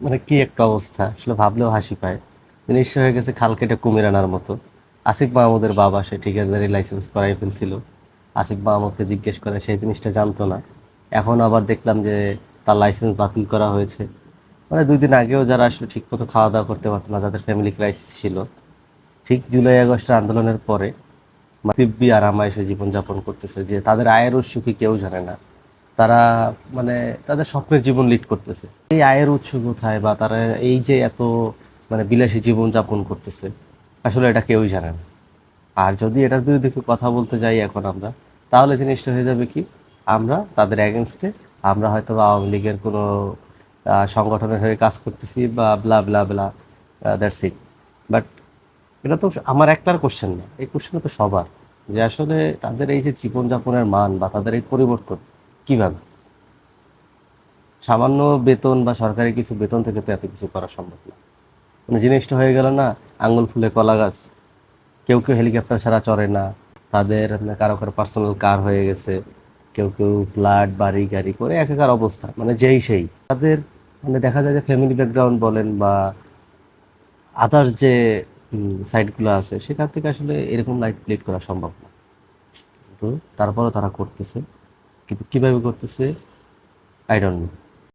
মানে কি একটা অবস্থা? আসলে ভাবলেও হাসি পায়। জিনিসটা হয়ে গেছে খাল কেটে কুমির আনার মতো। আসিফ মাহমুদের বাবা, সে ঠিকাদারি লাইসেন্স করাই ফেলছিল। আসিফ মাহমুদকে জিজ্ঞেস করে, সেই জিনিসটা জানতো না। এখন আবার দেখলাম যে তার লাইসেন্স বাতিল করা হয়েছে। মানে দুই দিন আগেও যারা আসলে ঠিকমতো খাওয়া দাওয়া করতে পারতো না, যাদের ফ্যামিলি ক্রাইসিস ছিল, ঠিক জুলাই আগস্টের আন্দোলনের পরে দিব্যি আরামা এসে জীবনযাপন করতেছে, যে তাদের আয়ের কি কেউ জানে না। তারা মানে তাদের স্বপ্নের জীবন লিড করতেছে। এই আয়ের উৎস কোথায় বা তারা এই যে এত মানে বিলাসী জীবন যাপন করতেছে, আসলে এটা কেউই জানে না। আর যদি এটার বিরুদ্ধে কথা বলতে যাই এখন আমরা, তাহলে জিনিসটা হয়ে যাবে কি, আমরা তাদের অ্যাগেনস্টে আমরা হয়তো বা আওয়ামী লীগের কোনো সংগঠনের হয়ে কাজ করতেছি বা blah blah blah that's it but এটা তো আমার একটার কোশ্চেন না, এই কোশ্চেন তো সবার, যে আসলে তাদের এই যে জীবনযাপনের মান বা তাদের এই পরিবর্তন কীভাবে? সামান্য বেতন বা সরকারি কিছু বেতন থেকে তো এত কিছু করা সম্ভব না। মানে জিনিসটা হয়ে গেল না আঙ্গুল ফুলে কলা গাছ। কেউ কেউ হেলিকপ্টার ছাড়া চড়ে না, তাদের কারও কারও পার্সোনাল কার হয়ে গেছে, কেউ কেউ ফ্ল্যাট বাড়ি, গাড়ি করে এক একার অবস্থা মানে যেই সেই। তাদের মানে দেখা যায় যে ফ্যামিলি ব্যাকগ্রাউন্ড বলেন বা আদার্স যে সাইটগুলো আছে, সেখান থেকে আসলে এরকম লাইফ লিড করা সম্ভব না। কিন্তু তারপরেও তারা করতেছে। কিন্তু কীভাবে করতেছে? I don't know